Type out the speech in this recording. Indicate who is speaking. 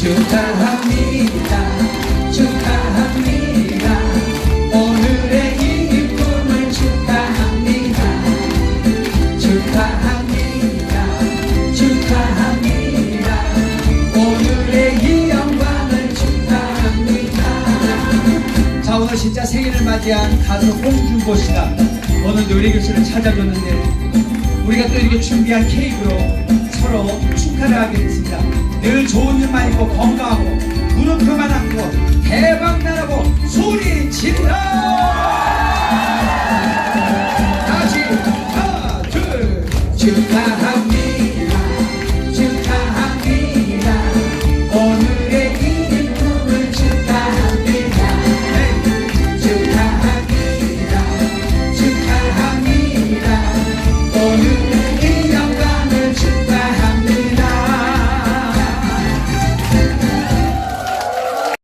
Speaker 1: 축하합니다. 축하합니다. 오늘의 기쁨을 축하합니다. 축하합니다. 축하합니다. 오늘의 이 영광을 축하합니다. 자 오늘 진짜 생일을 맞이한 가수 홍준보 씨가 오늘 놀이교실을 찾아줬는데 우리가 또 이렇게 준비한 케이크로 서로 축하를 하게 됐습니다. 늘 좋은 일만 있고 건강하고 무릎표만 안고 대박 나라고 소리 질러! 다시 하나 둘 축하